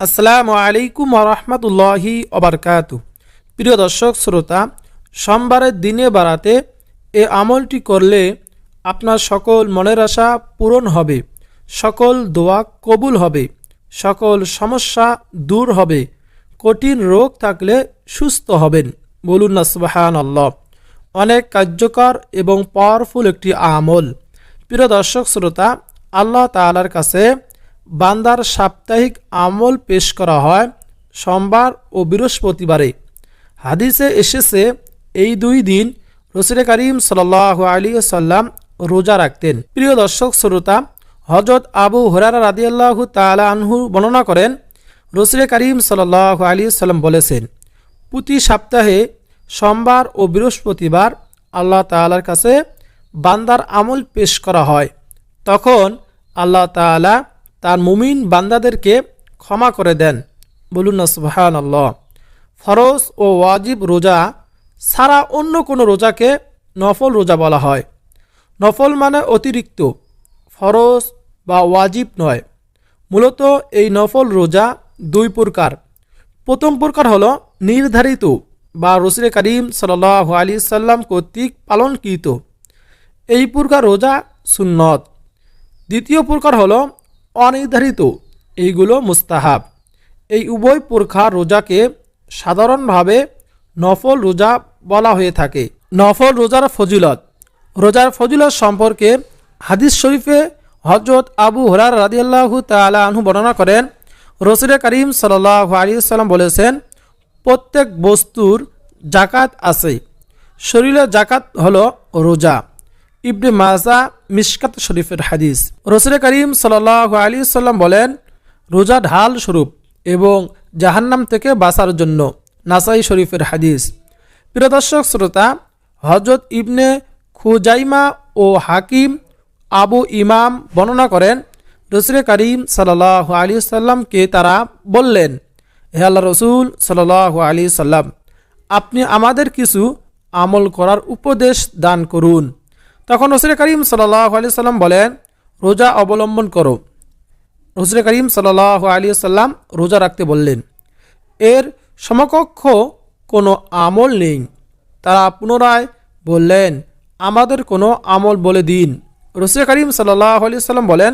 আসসালামু আলাইকুম রহমতুল্লাহি অবরকাত প্রিয় দর্শক, শ্রোতা, সোমবারের দিনে বাড়াতে এ আমলটি করলে আপনার সকল মনের আশা পূরণ হবে, সকল দোয়া কবুল হবে, সকল সমস্যা দূর হবে, কঠিন রোগ থাকলে সুস্থ হবেন। বলুন না সুবাহান আল্লাহ অনেক কার্যকর এবং পাওয়ারফুল একটি আমল। প্রিয় দর্শক, শ্রোতা, আল্লাহ তালার কাছে বান্দার সাপ্তাহিক আমল পেশ করা হয় সোমবার ও বৃহস্পতিবারে। হাদিসে এসেছে, এই দুই দিন রসুল করিম সাল আলী সাল্লাম রোজা রাখতেন। প্রিয় দর্শক, শ্রোতা হজরত আবু হরারা রাদিয়াল্লাহু তালা আনহু বর্ণনা করেন, রসুল করিম সাল আলী সাল্লাম বলেছেন, প্রতি সপ্তাহে সোমবার ও বৃহস্পতিবার আল্লাহ তালার কাছে বান্দার আমল পেশ করা হয়। তখন আল্লাহ তালা তার মুমিন বান্দাদেরকে ক্ষমা করে দেন। বলুন না সুহান আল্লাহ ফরজ ও ওয়াজিব রোজা ছাড়া অন্য কোনো রোজাকে নফল রোজা বলা হয়। নফল মানে অতিরিক্ত, ফরজ বা ওয়াজিব নয়। মূলত এই নফল রোজা দুই প্রকার। প্রথম প্রকার হলো নির্ধারিত বা রসুল করিম সাল আলী সাল্লাম কর্তৃক পালনকৃত। এই প্রকার রোজা সুন্নত। দ্বিতীয় প্রকার হলো অনির্ধারিত। এইগুলো মুস্তাহাব। এই উভয় প্রকার রোজাকে সাধারণভাবে নফল রোজা বলা হয়ে থাকে। নফল রোজার ফজিলত। রোজার ফজিলত সম্পর্কে হাদিস শরীফে হজরত আবু হরার রাদিয়াল্লাহু তালা আনহু বর্ণনা করেন, রসুল করিম সাল্লাহ আলী সাল্লাম বলেছেন, প্রত্যেক বস্তুর জাকাত আছে। শরীরের জাকাত হলো রোজা। ইবনে মাজা মিসকাত শরীফের হাদিস। রসুল করিম সাল আলী সাল্লাম বলেন, রোজা ঢাল স্বরূপ এবং জাহান্নাম থেকে বাঁচার জন্য নাসাই শরীফের হাদিস। প্রিয় দর্শক, শ্রোতা হজরত ইবনে খুজাইমা ও হাকিম আবু ইমাম বর্ণনা করেন রসুল করিম সাল্লাহ আলী সাল্লামকে তারা বললেন, হে আল্লাহ রসুল সাল্লাহ আলী সাল্লাম আপনি আমাদের কিছু আমল করার উপদেশ দান করুন। তখন রসুল করিম সাল্লাহ আলি সাল্লাম বলেন, রোজা অবলম্বন করো। রসুল করিম সাল্লাহ আলী সাল্লাম রোজা রাখতে বললেন, এর সমকক্ষ কোনো আমল নেই। তারা পুনরায় বললেন, আমাদের কোনো আমল বলে দিন। রসুল করিম সাল্লাহ আলি সাল্লাম বলেন,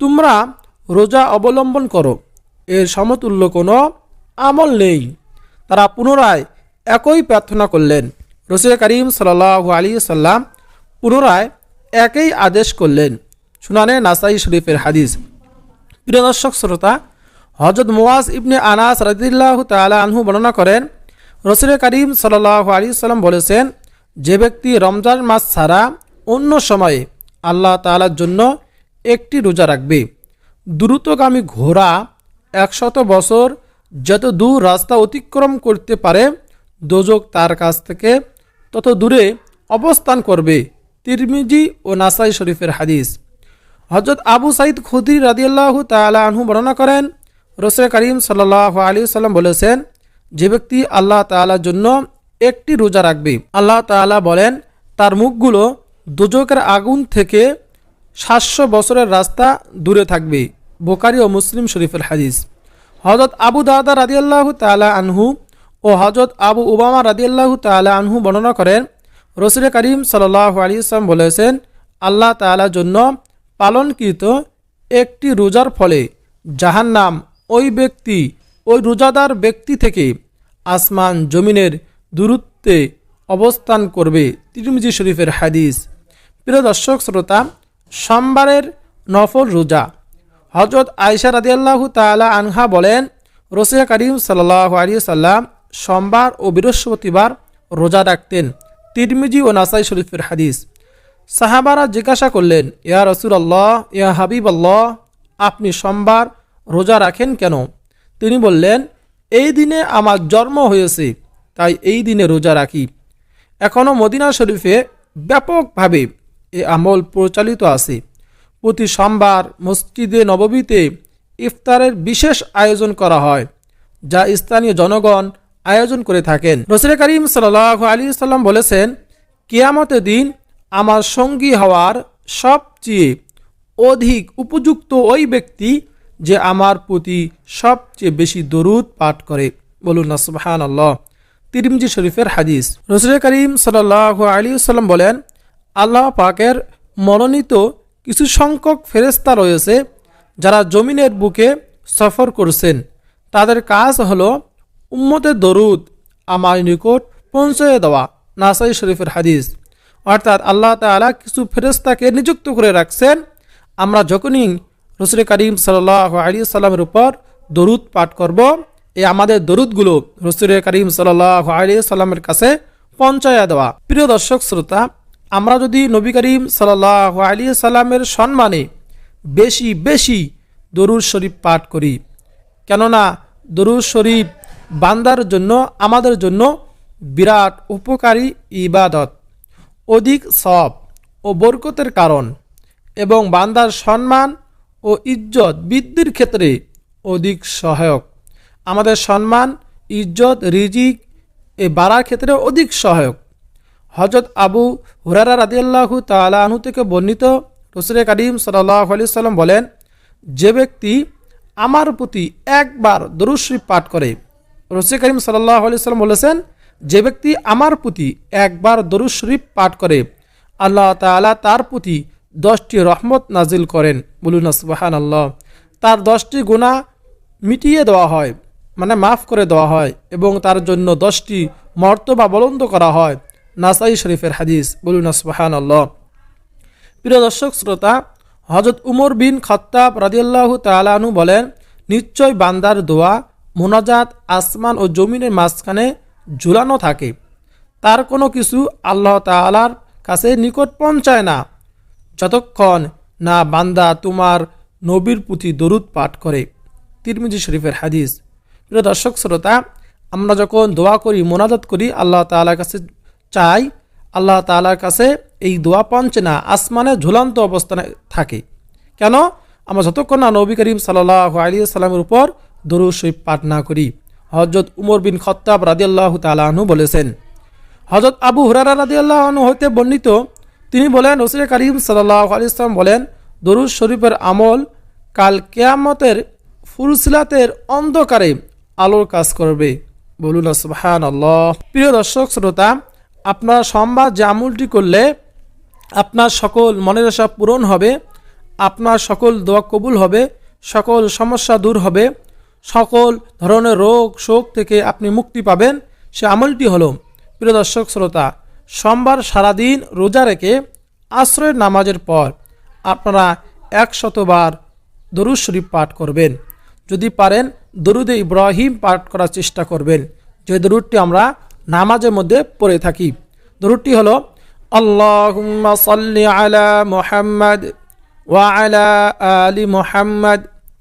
তোমরা রোজা অবলম্বন করো, এর সমতুল্য কোনো আমল নেই। তারা পুনরায় একই প্রার্থনা করলেন। রসুল করিম সাল্লাহ আলী সাল্লাম পুনরায় একই আদেশ করলেন শুনানে নাসাই শরীফের হাদিস। প্রিয় দর্শক, শ্রোতা হজরত মুওয়াজ ইবনে আনাস রাদিল্লাহ তালা আনহু বর্ণনা করেন, রসুল করিম সাল্লাহ আলী সাল্লাম বলেছেন, যে ব্যক্তি রমজান মাস ছাড়া অন্য সময়ে আল্লাহ তালার জন্য একটি রোজা রাখবে। দ্রুতগামী ঘোড়া একশত বছর যত দূর রাস্তা অতিক্রম করতে পারে, দোজক তার কাছ থেকে তত দূরে অবস্থান করবে। তিরমিজি ও নাসাই শরীফের হাদিস। হজরত আবু সাইদ খুদি রাদিয়াল্লাহু তালা আনহু বর্ণনা করেন রসুল করিম সাল্লাহ আলী সাল্লাম বলেছেন, যে ব্যক্তি আল্লাহ তালার জন্য একটি রোজা রাখবে, আল্লাহ তালা বলেন, তার মুখগুলো দুজকের আগুন থেকে সাতশো বছরের রাস্তা দূরে থাকবে। বোকারি ও মুসলিম শরীফের হাদিস। হজরত আবু দাদা রাদিয়াল্লাহু তালা আনহু ও হজরত আবু উবামা রাদিয়াল্লাহু তালা আনহু বর্ণনা করেন রসুল করিম সাল্লাহ আলী ইসলাম বলেছেন, আল্লাহ তালার জন্য পালনকৃত একটি রোজার ফলে যাহার জাহান্নাম ওই ব্যক্তি, ওই রোজাদার ব্যক্তি থেকে আসমান জমিনের দূরত্বে অবস্থান করবে। তিরমিজি শরীফের হাদিস। প্রিয় দর্শক, শ্রোতা, সোমবারের নফল রোজা। হজরত আয়সা রাদিয়াল্লাহু তালা আনহা বলেন রসিয়া করিম সাল্লাহ আলী সাল্লাম সোমবার ও বৃহস্পতিবার রোজা রাখতেন। তিরমিজি ও নাসাই শরীফের হাদিস। সাহাবারা জিজ্ঞাসা করলেন, ইয়া রসুল আল্লাহ ইয়া হাবিব আল্লাহ আপনি সোমবার রোজা রাখেন কেন? তিনি বললেন, এই দিনে আমার জন্ম হয়েছে, তাই এই দিনে রোজা রাখি। এখনও মদিনা শরীফে ব্যাপকভাবে এ আমল প্রচালিত আছে। প্রতি সোমবার মসজিদে নববীতে ইফতারের বিশেষ আয়োজন করা হয়, যা স্থানীয় জনগণ আয়োজন করে থাকেন। রসুল করিম সাল আলী সাল্লাম বলেছেন, কিয়ামতের দিন আমার সঙ্গী হওয়ার সবচেয়ে অধিক উপযুক্ত ওই ব্যক্তি যে আমার প্রতি সবচেয়ে বেশি দরুদ পাঠ করে। বলুন না আল্লাহ তিরিমজি শরীফের হাদিস। রসুল করিম সাল আলী সাল্লাম বলেন, আল্লাহ পাকের মনোনীত কিছু সংখ্যক ফেরেস্তা রয়েছে যারা জমিনের বুকে সফর করছেন। তাদের কাজ হলো উম্মতের দরুদ আমার নিকট পৌঁছয়ে দেওয়া নাসাই শরীফের হাদিস। অর্থাৎ আল্লাহ তালা কিছু ফেরেস্তাকে নিযুক্ত করে রাখছেন। আমরা যখনই রসুল করিম সাল আলী সাল্লামের উপর দরুদ পাঠ করব, এই আমাদের দরুদগুলো রসুল করিম সাল আলী সাল্লামের কাছে পৌঁছায়া দেওয়া। প্রিয় দর্শক, শ্রোতা, আমরা যদি নবী করিম সাল আলী সাল্লামের সম্মানে বেশি বেশি দরুদ শরীফ পাঠ করি, কেননা দরুদ শরীফ বান্দার জন্য, আমাদের জন্য বিরাট উপকারী ইবাদত। অধিক সব ও বরকতের কারণ এবং বান্দার সম্মান ও ইজ্জত বৃদ্ধির ক্ষেত্রে অধিক সহায়ক। আমাদের সম্মান, ইজ্জত, রিজিক এ বাড়ার ক্ষেত্রে অধিক সহায়ক। হজরত আবু হুরারা রাদিয়াল্লাহু তালাহু থেকে বর্ণিত রসুল করিম সাল্লাহ আলি সাল্লাম বলেন, যে ব্যক্তি আমার প্রতি একবার দরুশ্রী পাঠ করে রসুল করিম সাল্লাহ সাল্লাম বলেছেন, যে ব্যক্তি আমার প্রতি একবার দরুদ শরীফ পাঠ করে, আল্লাহ তালা তার প্রতি দশটি রহমত নাজিল করেন। বলুন আসবাহান আল্লাহ তার দশটি গুণা মিটিয়ে দেওয়া হয় মানে মাফ করে দেওয়া হয় এবং তার জন্য দশটি মর্তবা বলন্দ করা হয়। নাসাই শরীফের হাদিস, বলুন আসবাহান আল্লাহ প্রিয় দর্শক, শ্রোতা হজরত উমর বিন খত্তাব রাজিয়াল্লাহ তালাহু বলেন, নিশ্চয় বান্দার দোয়া মোনাজাত আসমান ও জমিনের মাঝখানে ঝুলানো থাকে। তার কোনো কিছু আল্লাহ তালার কাছে নিকট পৌঁছায় না। যতক্ষণ না বান্দা তোমার নবীর পুঁথি দরুদ পাঠ করে। তিরমিজি শরীফের হাদিস। প্রিয় দর্শক, শ্রোতা, আমরা যখন দোয়া করি, মোনাজাত করি, আল্লাহ তালার কাছে চাই, আল্লাহ তালার কাছে এই দোয়া পৌঁছে না, আসমানে ঝুলন্ত অবস্থানে থাকে। কেন? আমরা যতক্ষণ না নবী করিম সাল্লাহ আলী সাল্লামের উপর দরুদ শরীফ পাঠ না করি। হজরত উমর বিন খত্তাব রাদিয়াল্লাহ তালাহনু বলেছেন হজরত আবু হুরারা রাদিয়াল্লাহনু হইতে বর্ণিত, তিনি বলেন, রসুল করিম সাল্লাহ আলি ইসলাম বলেন, দরুদ শরীফের আমল কাল কেয়ামতের ফুরসিলাতের অন্ধকারে আলোর কাজ করবে। বলুন সুবহান আল্লাহ প্রিয় দর্শক, শ্রোতা, আপনার সংবাদ যে আমলটি করলে আপনার সকল মনের আশা পূরণ হবে, আপনার সকল দোয়া কবুল হবে, সকল সমস্যা দূর হবে সকল ধরনের রোগ, শোক থেকে আপনি মুক্তি পাবেন। সে আমলটি হলো, প্রিয় দর্শক, শ্রোতা, সোমবার সারাদিন রোজা রেখে আশ্রয়ের নামাজের পর আপনারা একশতবার দরুদ শরীফ পাঠ করবেন। যদি পারেন, দরুদে ইব্রাহিম পাঠ করার চেষ্টা করবেন। যে দরুদটি আমরা নামাজের মধ্যে পড়ে থাকি। দরুদটি হলো সাল্লি আলা মুহাম্মদ ওয়া আলা আলি মুহাম্মদ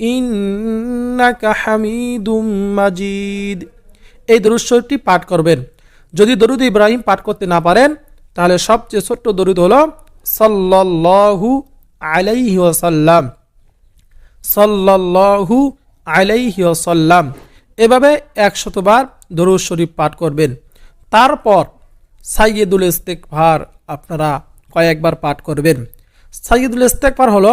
ইন্নাকা হামিদুম মাজিদ। এই দরুদ শরীফটি পাঠ করবেন। যদি দরুদ ইব্রাহিম পাঠ করতে না পারেন, তাহলে সবচেয়ে ছোট্ট দরুদ হলো সাল্লাল্লাহু আলাইহি ওয়াসাল্লাম। সাল্লাল্লাহু আলাইহি ওয়াসাল্লাম। এভাবে একশতবার দরুদ শরীফ পাঠ করবেন। তারপর সাইয়েদুল ইস্তেকভার আপনারা কয়েকবার পাঠ করবেন। সাইয়েদুল ইস্তেকভার হলো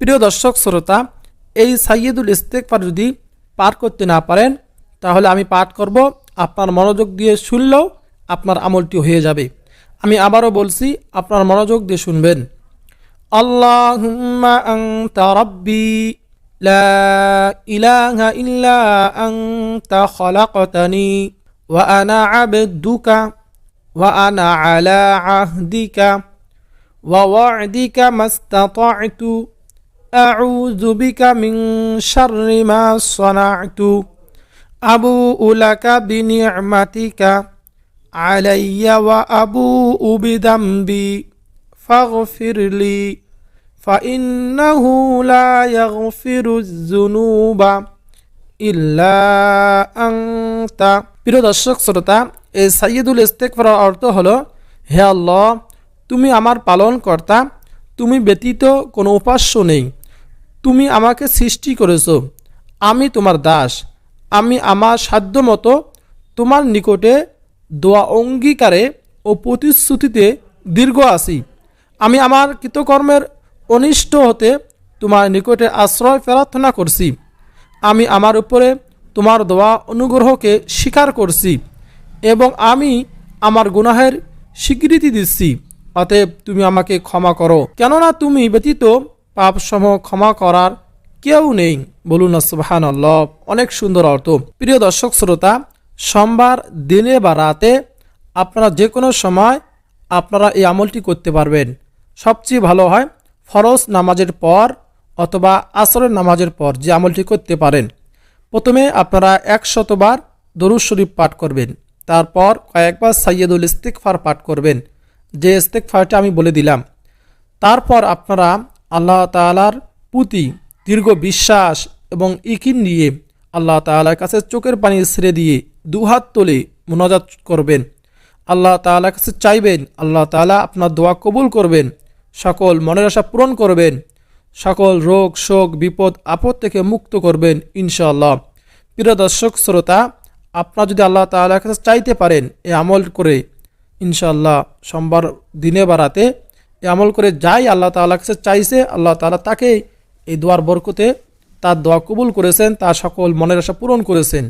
প্রিয় দর্শক, শ্রোতা, এই সাইয়েদুল ইস্তেকফার যদি পাঠ করতে না পারেন, তাহলে আমি পাঠ করব। আপনার মনোযোগ দিয়ে শুনলেও আপনার আমলটি হয়ে যাবে। আমি আবারও বলছি, আপনার মনোযোগ দিয়ে শুনবেন। আল্লাহ রব্বি, লা ইলাহা ইল্লা আংতা খলাকতানি, ওয়া আনা আবদুকা وأنا على عهدك ووعدك ما استطعت أعوذ بك من شر ما صنعت أبوء لك بنعمتك علي وأبوء بذنبي فاغفر لي فإنه لا يغفر الذنوب ইল্লা আংতা প্রিয় দর্শক শ্রোতা এই সাইয়দুল ইস্তেকফার অর্থ হলো, হে আল্লাহ, তুমি আমার পালন কর্তা তুমি ব্যতীত কোনো উপাস্য নেই। তুমি আমাকে সৃষ্টি করেছ, আমি তোমার দাস, আমি আমার সাধ্য মতো তোমার নিকটে দোয়া অঙ্গীকারে ও প্রতিশ্রুতিতে দীর্ঘ আছি। আমি আমার কৃতকর্মের অনিষ্ট হতে তোমার নিকটে আশ্রয় প্রার্থনা করছি। আমি আমার উপরে তোমার দোয়া অনুগ্রহকে স্বীকার করছি। এবং আমি আমার গুনাহের স্বীকৃতি দিচ্ছি। অতএব তুমি আমাকে ক্ষমা করো। কেননা তুমি ব্যতীত পাপসমূহ ক্ষমা করার কেউ নেই। বলুন সুবাহান আল্লাহ অনেক সুন্দর অর্থ। প্রিয় দর্শক, শ্রোতা, সোমবার দিনে বা রাতে আপনারা যে কোনো সময় আপনারা এই আমলটি করতে পারবেন। সবচেয়ে ভালো হয় ফরজ নামাজের পর অথবা আসরের নামাজের পর যে আমলটি করতে পারেন। প্রথমে আপনারা একশতবার দরুদ শরীফ পাঠ করবেন। তারপর কয়েকবার সাইয়দুল ইস্তিকফার পাঠ করবেন। যে ইস্তেকফারটা আমি বলে দিলাম। তারপর আপনারা আল্লাহ তালার প্রতি দীর্ঘ বিশ্বাস এবং ইকিন নিয়ে আল্লাহ তালার কাছে চোখের পানি ছেড়ে দিয়ে দুহাত তুলে মোনাজাত করবেন। আল্লাহ তালার কাছে চাইবেন, আল্লাহ তালা আপনার দোয়া কবুল করবেন, সকল মনের আশা পূরণ করবেন, সকল রোগ, শোক, বিপদ, আপদ থেকে মুক্ত করবেন ইনশাআল্লাহ। প্রিয় দর্শক, শ্রোতা আপনারা যদি আল্লাহ তালার কাছে চাইতে পারেন এ আমল করে, ইনশাআল্লাহ সোমবার দিনে বা রাতে এ আমল করে যাই আল্লাহ তাআলার কাছে চাইছে, আল্লাহ তাআলা তাকে এই দোয়ার বরকতে তার দোয়া কবুল করেছেন, তার সকল মনের আশা পূরণ করেছেন।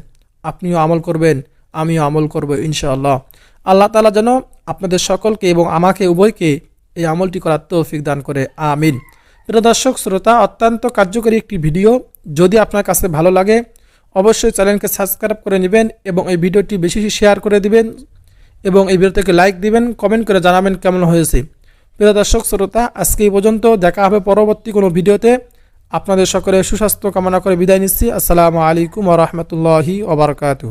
আপনিও আমল করবেন, আমিও আমল করব ইনশাআল্লাহ। আল্লাহ তাআলা যেন আপনাদের সকলকে এবং আমাকে, উভয়কে এই আমলটি করার তৌফিক দান করে, আমিন। প্রিয় দর্শক, শ্রোতা, অত্যন্ত কার্যকরী একটি ভিডিও। যদি আপনার কাছে ভালো লাগে অবশ্যই চ্যানেলকে সাবস্ক্রাইব করে নেবেন এবং এই ভিডিওটি বেশি শেয়ার করে দিবেন এবং এই ভিডিওটিকে লাইক দিবেন, কমেন্ট করে জানাবেন কেমন হয়েছে। প্রিয় দর্শক, শ্রোতা, আজকে এই পর্যন্ত দেখা হবে পরবর্তী কোনো ভিডিওতে। আপনাদের সকলে সুস্বাস্থ্য কামনা করে বিদায় নিচ্ছি। আসসালামু আলাইকুম ওরহমতুল্লাহি ওবরকাতু